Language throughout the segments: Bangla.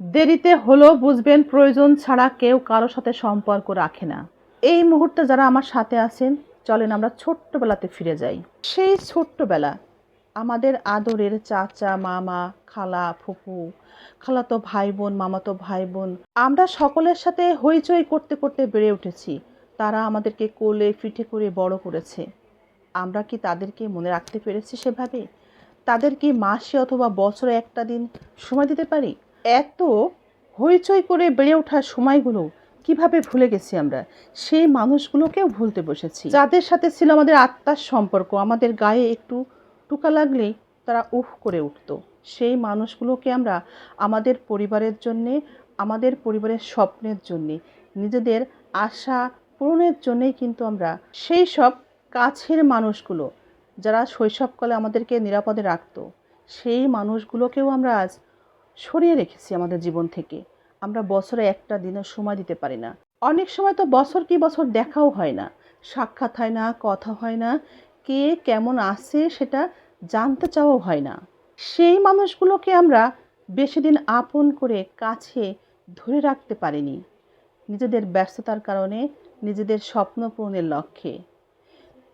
দেরিতে হলেও বুঝবেন প্রয়োজন ছাড়া কেউ কারোর সাথে সম্পর্ক রাখে না। এই মুহূর্তে যারা আমার সাথে আছেন, চলেন আমরা ছোট্টবেলাতে ফিরে যাই। সেই ছোট্টবেলা আমাদের আদরের চাচা, মামা, খালা, ফুপু, খালাতো ভাই বোন মামাতো ভাই বোন আমরা সকলের সাথে হইচই করতে করতে বেড়ে উঠেছি। তারা আমাদেরকে কোলে পিঠে করে বড় করেছে। আমরা কি তাদেরকে মনে রাখতে পেরেছি সেভাবে? তাদের কি মাসে অথবা বছরে একটা দিন সময় দিতে পারি? এত হইচই করে বেড়ে ওঠার সময়গুলো কীভাবে ভুলে গেছি আমরা? সেই মানুষগুলোকেও ভুলতে বসেছি। যাদের সাথে ছিল আমাদের আত্মার সম্পর্ক, আমাদের গায়ে একটু টুকা লাগলেই তারা উফ করে উঠতো। সেই মানুষগুলোকে আমরা আমাদের পরিবারের জন্যে, আমাদের পরিবারের স্বপ্নের জন্যে, নিজেদের আশা পূরণের জন্যেই কিন্তু আমরা সেই সব কাছের মানুষগুলো, যারা শৈশবকালে আমাদেরকে নিরাপদে রাখতো, সেই মানুষগুলোকেও আমরা আজ সরিয়ে রেখেছি আমাদের জীবন থেকে। আমরা বছরে একটা দিনের সময় দিতে পারি না। অনেক সময় তো বছর কি বছর দেখাও হয় না। সাক্ষাৎ হয় না, কথা হয় না, কে কেমন আছে সেটা জানতে চাওয়াও হয় না। সেই মানুষগুলোকে আমরা বেশি দিন আপন করে কাছে ধরে রাখতে পারিনি। নিজেদের ব্যস্ততার কারণে, নিজেদের স্বপ্ন পূরণের লক্ষ্যে।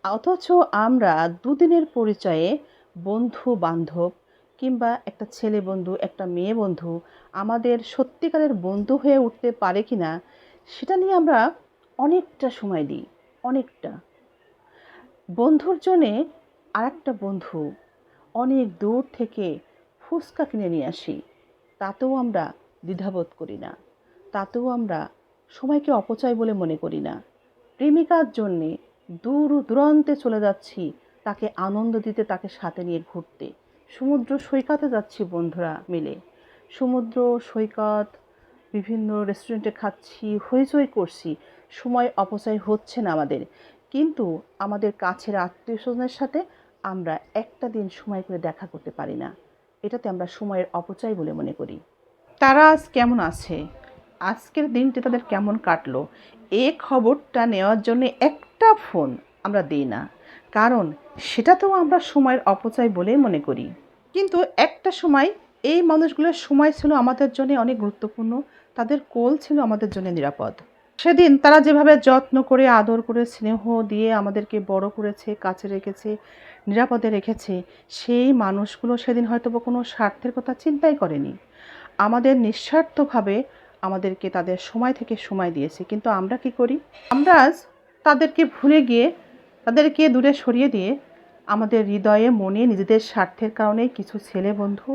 অথচ আমরা দুদিনের পরিচয়ে বন্ধু বান্ধব কিংবা একটা ছেলে বন্ধু, একটা মেয়ে বন্ধু আমাদের সত্যিকারের বন্ধু হয়ে উঠতে পারে কি না সেটা নিয়ে আমরা অনেকটা সময় দিই, অনেকটা। বন্ধুর জন্যে আর একটা বন্ধু অনেক দূর থেকে ফুচকা কিনে নিয়ে আসি, তাতেও আমরা দ্বিধাবোধ করি না, তাতেও আমরা সময়কে অপচয় বলে মনে করি না। প্রেমিকার জন্যে দূর দূরান্তে চলে যাচ্ছি, তাকে আনন্দ দিতে, তাকে সাথে নিয়ে ঘুরতে। সমুদ্র সৈকতে যাচ্ছি বন্ধুরা মিলে। সমুদ্র, সৈকত, বিভিন্ন রেস্টুরেন্টে খাচ্ছি, হইচই করছি। সময় অপচয় হচ্ছে না আমাদের। কিন্তু আমাদের কাছের আত্মীয় স্বজনের সাথে আমরা একটা দিন সময় করে দেখা করতে পারি না। এটাতে আমরা সময়ের অপচয় বলে মনে করি। তারা আজ কেমন আছে? আজকের দিনটি তাদের কেমন কাটলো? এ খবরটা নেওয়ার জন্য একটা ফোন আমরা দিই না। কারণ সেটা তো আমরা সময়ের অপচয় বলেই মনে করি। কিন্তু একটা সময় এই মানুষগুলোর সময় ছিল আমাদের জন্য অনেক গুরুত্বপূর্ণ। তাদের কোল ছিল আমাদের জন্য নিরাপদ। সেদিন তারা যেভাবে যত্ন করে, আদর করে, স্নেহ দিয়ে আমাদেরকে বড় করেছে, কাছে রেখেছে, নিরাপদে রেখেছে, সেই মানুষগুলো সেদিন হয়তো কোনো স্বার্থের কথা চিন্তাই করেনি। আমাদের নিঃস্বার্থভাবে আমাদেরকে তাদের সময় থেকে সময় দিয়েছে। কিন্তু আমরা কি করি? আমরা তাদেরকে ভুলে গিয়ে, তাদেরকে দূরে সরিয়ে দিয়ে আমাদের হৃদয়ে, মনে, নিজেদের স্বার্থের কারণে কিছু ছেলে বন্ধু,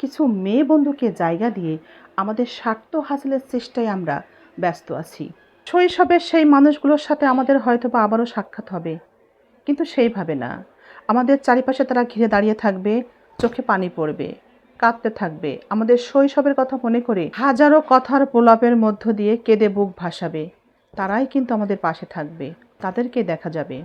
কিছু মেয়ে বন্ধুকে জায়গা দিয়ে আমাদের স্বার্থ হাসিলের চেষ্টায় আমরা ব্যস্ত আছি। শৈশবের সেই মানুষগুলোর সাথে আমাদের হয়তো বা আবারও সাক্ষাৎ হবে, কিন্তু সেইভাবে না। আমাদের চারিপাশে তারা ঘিরে দাঁড়িয়ে থাকবে, চোখে পানি পড়বে, কাঁদতে থাকবে। আমাদের শৈশবের কথা মনে করে হাজারো কথার প্রলাপের মধ্য দিয়ে কেঁদে বুক ভাসাবে। তারাই কিন্তু আমাদের পাশে থাকবে, তাদেরকে দেখা যাবে।